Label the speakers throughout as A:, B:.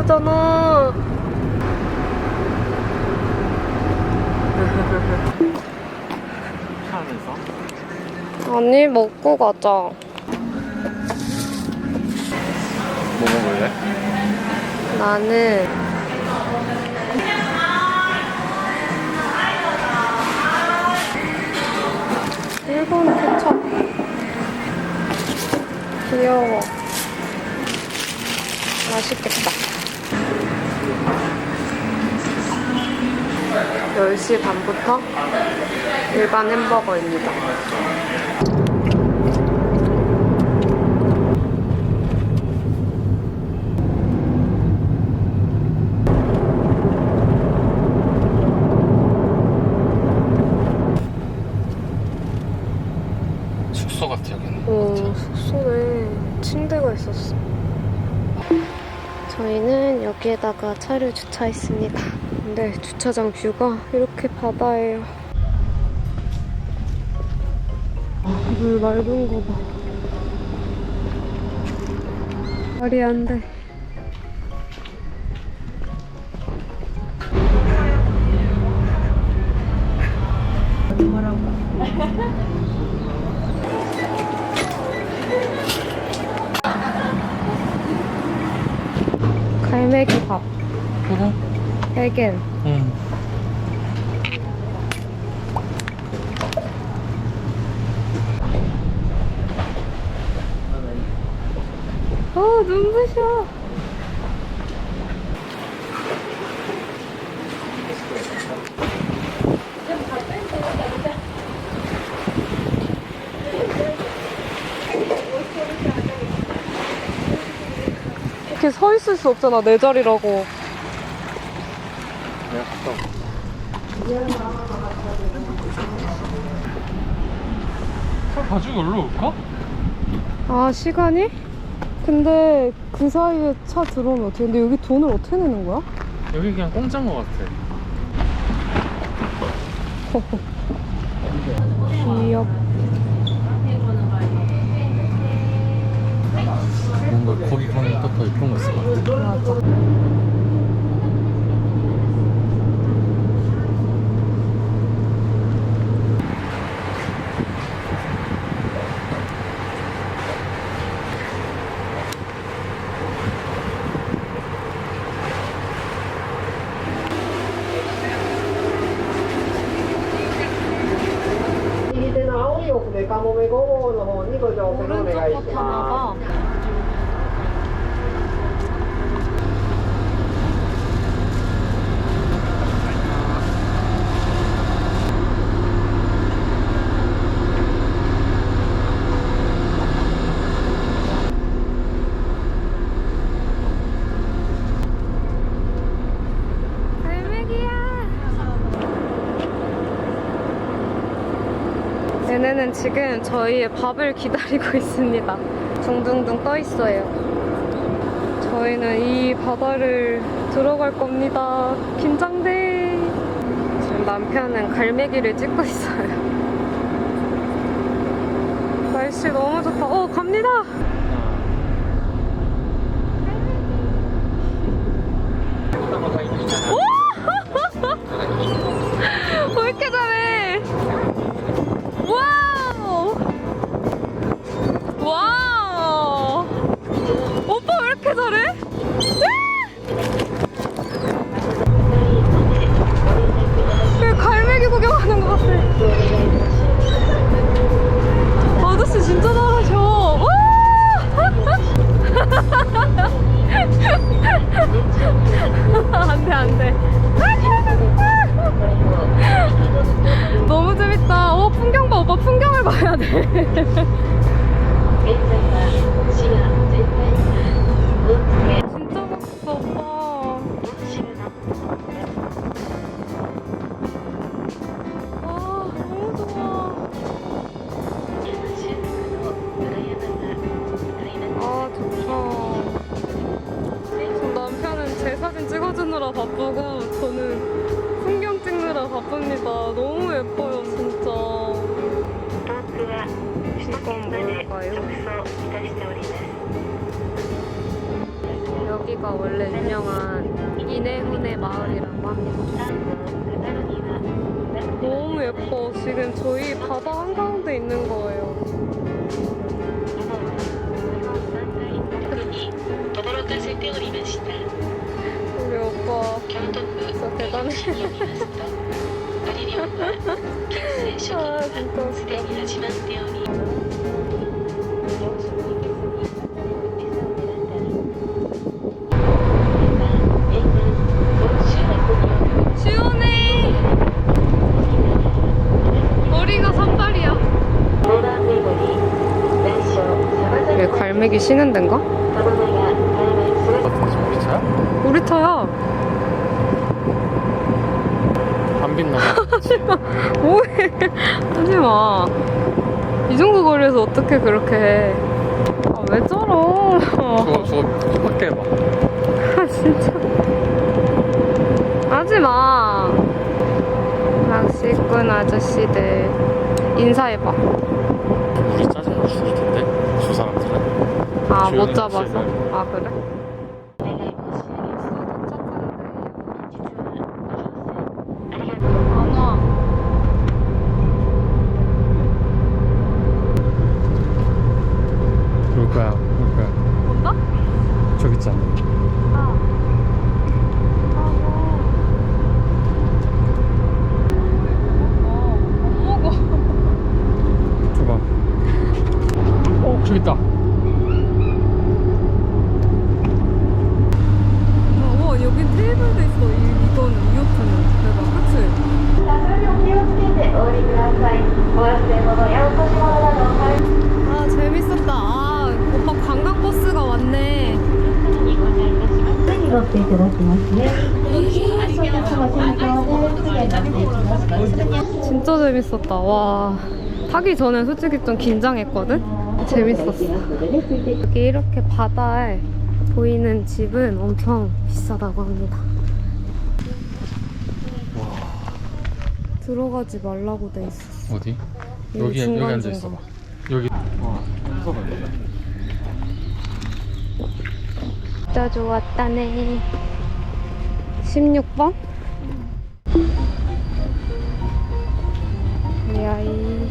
A: 예쁘잖아. 아니, 먹고 가자.
B: 뭐 먹을래?
A: 나는 일본 케첩 귀여워 맛있겠다 10시 반부터 일반 햄버거입니다
B: 숙소 같아 여기는
A: 어, 숙소에 침대가 있었어. 저희는 여기에다가 차를 주차했습니다. 근데 주차장 뷰가 이렇게 바다예요. 물 맑은 거 봐. 말이 안 돼. 갈매기 밥
B: 그래?
A: 100엔.
B: 응
A: 어, 눈부셔. 이렇게 서 있을 수 없잖아, 내 자리라고.
B: 내가 갔다 올게 차 가지고 올라 올까?
A: 아, 시간이? 근데 그 사이에 차 들어오면 어떻게, 근데 여기 돈을 어떻게 내는 거야?
B: 여기 그냥 공짜인 것 같아
A: 귀엽.
B: 뭔가 거기 가면 또 더 예쁜 거 있을 것 같아.
A: 오른쪽부터 나가. 얘네는 지금 저희의 밥을 기다리고 있습니다. 둥둥둥 떠 있어요. 저희는 이 바다를 들어갈 겁니다. 긴장돼. 지금 남편은 갈매기를 찍고 있어요. 날씨 너무 좋다. 어, 갑니다! 여기가 원래 유명한 이내훈의 마을이라고 합니다. 너무 예뻐. 지금 저희 바다 한가운데 있는 거예요. 우리 오빠 진짜 대단해. 쉬는 데인가?
B: 우리 차야?
A: 우리 타야.
B: 안 빛나.
A: 뭐해? 하지 마. 이 정도 거리에서 어떻게 그렇게 해? 아, 왜 저러?
B: 저거 저거 확대해봐.
A: 아, 진짜. 하지 마. 낚시꾼 아저씨들. 인사해봐.
B: 우리 짜증나 사람들은.
A: 아, 못 잡아서? 아, 그래? 재밌었다. 와. 타기 전에 솔직히 좀 긴장했거든? 재밌었어. 여기 이렇게 바다에 보이는 집은 엄청 비싸다고 합니다. 들어가지 말라고 돼 있었어.
B: 어디?
A: 여기
B: 여기 여기
A: 중간
B: 앉아 있어 봐. 여기. 어, 서봐.
A: 진짜 좋았다네. 16번? 야이.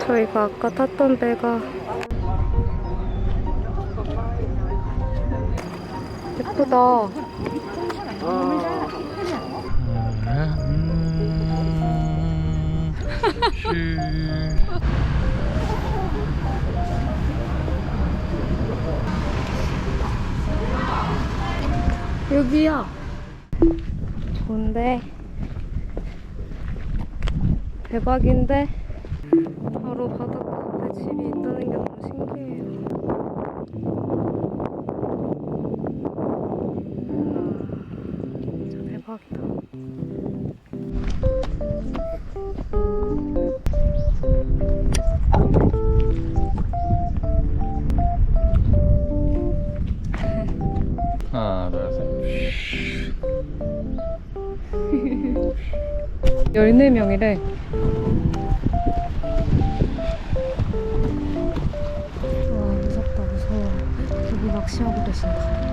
A: 저희가 아까 탔던 배가 예쁘다.
B: 음, 슈.
A: 여기야. 좋은데. 대박인데. 바로 바닷가 앞에 집이 있다는 게 너무 신기해요. 와, 진짜 대박이다. 14명이래. 와 무섭다 무서워. 여기 낚시하고 계신다.